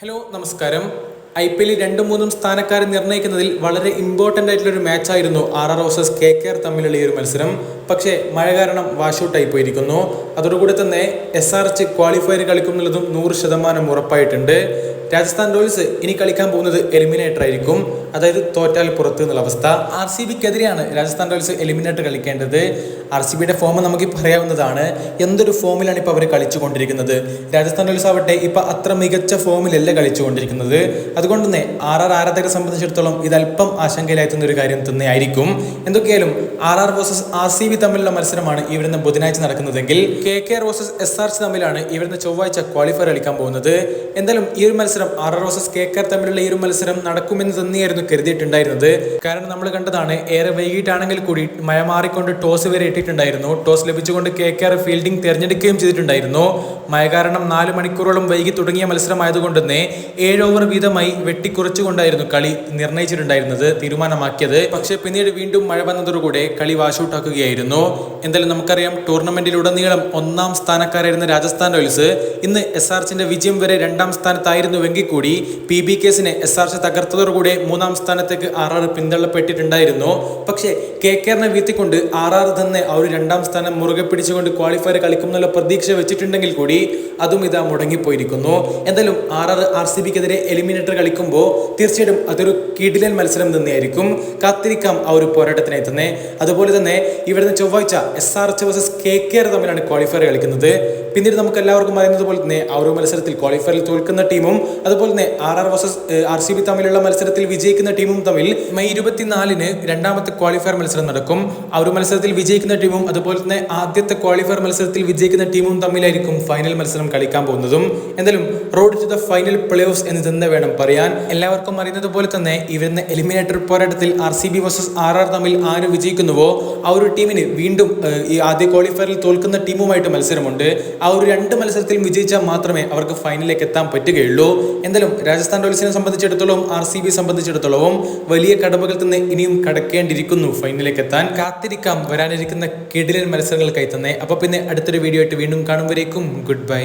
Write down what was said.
Hello നമസ്കാരം. I P എല്ലിൽ രണ്ടും മൂന്നും സ്ഥാനക്കാരെ നിർണയിക്കുന്നതിൽ വളരെ ഇമ്പോർട്ടന്റ് ആയിട്ടുള്ള ഒരു മാച്ചായിരുന്നു R R versus K K R തമ്മിലുള്ള ഈ ഒരു മത്സരം. പക്ഷേ മഴ കാരണം വാഷൗട്ടായി പോയിരിക്കുന്നു. അതോടുകൂടി തന്നെ എസ് ആർ എച്ച് ക്വാളിഫയർ കളിക്കുന്നുള്ളതും നൂറ് ശതമാനം ഉറപ്പായിട്ടുണ്ട്. രാജസ്ഥാൻ റോയൽസ് ഇനി കളിക്കാൻ പോകുന്നത് എലിമിനേറ്റർ ആയിരിക്കും. അതായത് തോറ്റാൽ പുറത്ത് എന്നുള്ള അവസ്ഥ. ആർ സി ബിക്കെതിരെയാണ് രാജസ്ഥാൻ റോയൽസ് എലിമിനേറ്റർ കളിക്കേണ്ടത്. ആർ സി ബിയുടെ ഫോം നമുക്ക് പറയാവുന്നതാണ്. എന്തൊരു ഫോമിലാണ് ഇപ്പോൾ അവർ കളിച്ചുകൊണ്ടിരിക്കുന്നത്? രാജസ്ഥാൻ റോയൽസ് ആവട്ടെ ഇപ്പോൾ അത്ര മികച്ച ഫോമിലല്ല കളിച്ചുകൊണ്ടിരിക്കുന്നത്. അതുകൊണ്ട് തന്നെ ആർ ആർ ആരാധകരെ സംബന്ധിച്ചിടത്തോളം ഇത് അല്പം ആശങ്കയിലായിട്ടുന്ന ഒരു കാര്യം തന്നെയായിരിക്കും. എന്തൊക്കെയായാലും R R versus R C B തമ്മിലുള്ള മത്സരമാണ് ഈ വരുന്ന ബുധനാഴ്ച നടക്കുന്നതെങ്കിൽ K K R versus S R C തമ്മിലാണ് ഈ വരുന്ന ചൊവ്വാഴ്ച ക്വാളിഫയർ കളിക്കാൻ പോകുന്നത്. എന്തായാലും ഈ ഒരു മത്സരം ആർ ആർ വേഴ്സസ് കെ തമ്മിലുള്ള ഈ ഒരു മത്സരം നടക്കുമെന്ന് തന്നെയായിരുന്നു കരുതിയിട്ടുണ്ടായിരുന്നത്. കാരണം നമ്മൾ കണ്ടതാണ് ഏറെ വൈകിട്ടാണെങ്കിൽ കൂടി മഴ മാറിക്കൊണ്ട് ടോസ് വരെ ഇട്ടിട്ടുണ്ടായിരുന്നു. ടോസ് ലഭിച്ചുകൊണ്ട് കെ കെ ആർ ഫീൽഡിംഗ് തിരഞ്ഞെടുക്കുകയും ചെയ്തിട്ടുണ്ടായിരുന്നു. മഴ കാരണം നാല് മണിക്കൂറോളം വൈകി തുടങ്ങിയ മത്സരമായതുകൊണ്ട് തന്നെ ഏഴ് ഓവർ വീതമായി വെട്ടിക്കുറച്ചുകൊണ്ടായിരുന്നു കളി നിർണയിച്ചിട്ടുണ്ടായിരുന്നത് തീരുമാനമാക്കിയത്. പക്ഷേ പിന്നീട് വീണ്ടും മഴ വന്നതോടുകൂടെ കളി വാഷൗട്ടാക്കുകയായിരുന്നു. എന്തായാലും നമുക്കറിയാം ടൂർണമെന്റിലുടനീളം ഒന്നാം സ്ഥാനക്കാരായിരുന്ന രാജസ്ഥാൻ റോയൽസ് ഇന്ന് എസ് ആർ എച്ചിന്റെ വിജയം വരെ രണ്ടാം സ്ഥാനത്തായിരുന്നുവെങ്കിൽ കൂടി പി ബി കേസിനെ എസ് ആർ സി തകർത്തതോടുകൂടെ മൂന്നാം സ്ഥാനത്തേക്ക് ആർ ആർ പിന്തള്ളപ്പെട്ടിട്ടുണ്ടായിരുന്നു. പക്ഷേ കെ കെറിനെ വീഴ്ത്തിക്കൊണ്ട് ആർ ആർ തന്നെ ആ ഒരു രണ്ടാം സ്ഥാനം മുറുകെ പിടിച്ചുകൊണ്ട് ക്വാളിഫയർ കളിക്കുമെന്നുള്ള പ്രതീക്ഷ വെച്ചിട്ടുണ്ടെങ്കിൽ കൂടി അതും ഇതാ മുടങ്ങിപ്പോയിരിക്കുന്നു. എന്തായാലും ആർ ആർ ആർ സി ബിക്കെതിരെ എലിമിനേറ്റർ കളിക്കുമ്പോൾ തീർച്ചയായിട്ടും അതൊരു കിടിലൻ മത്സരം തന്നെയായിരിക്കും. കാത്തിരിക്കാം ആ ഒരു പോരാട്ടത്തിനായി തന്നെ. അതുപോലെ തന്നെ ഇവിടുന്ന് ചൊവ്വാഴ്ച S R H versus K K R തമ്മിലാണ് ക്വാളിഫയർ കളിക്കുന്നത്. പിന്നീട് നമുക്ക് എല്ലാവർക്കും അറിയുന്നത് പോലെ തന്നെ ആ ഒരു മത്സരത്തിൽ ക്വാളിഫയറിൽ തോൽക്കുന്ന ടീമും അതുപോലെ തന്നെ R R versus R C B തമ്മിലുള്ള മത്സരത്തിൽ വിജയിക്കുന്ന ടീമും തമ്മിൽ മെയ് ഇരുപത്തിനാലിന് രണ്ടാമത്തെ ക്വാളിഫയർ മത്സരം നടക്കും. ആ ഒരു മത്സരത്തിൽ വിജയിക്കുന്ന ടീമും അതുപോലെ തന്നെ ആദ്യത്തെ ക്വാളിഫയർ മത്സരത്തിൽ വിജയിക്കുന്ന ടീമും തമ്മിലായിരിക്കും ഫൈനൽ മത്സരം കളിക്കാൻ പോകുന്നതും. എന്തായാലും road to the final playoffs എന്ന് തന്നെ വേണം പറയാൻ? എല്ലാവർക്കും അറിയുന്നത് പോലെ തന്നെ ഇവരുന്ന എലിമിനേറ്റർ പോരാട്ടത്തിൽ R C B versus R R തമ്മിൽ ആര് വിജയിക്കുന്നുവോ ആ ഒരു ടീമിന് വീണ്ടും ഈ ആദ്യ ക്വാളിഫയറിൽ തോൽക്കുന്ന ടീമുമായിട്ട് മത്സരമുണ്ട്. ആ ഒരു രണ്ട് മത്സരത്തിൽ വിജയിച്ചാൽ മാത്രമേ അവർക്ക് ഫൈനലിലേക്ക് എത്താൻ പറ്റുകയുള്ളൂ. എന്തായാലും രാജസ്ഥാൻ റോയൽസിനെ സംബന്ധിച്ചിടത്തോളം ആർ സി ബി സംബന്ധിച്ചിടത്തോളവും വലിയ കടമ്പകൾ തന്നെ ഇനിയും കടക്കേണ്ടിയിരിക്കുന്നു ഫൈനലിലേക്ക് എത്താൻ കാത്തിരിക്കാം വരാനിരിക്കുന്ന കിടിലൻ മത്സരങ്ങൾക്കായി തന്നെ അപ്പോൾ പിന്നെ അടുത്തൊരു വീഡിയോ ആയിട്ട് വീണ്ടും കാണുമ്പോഴേക്കും ഗുഡ് ബൈ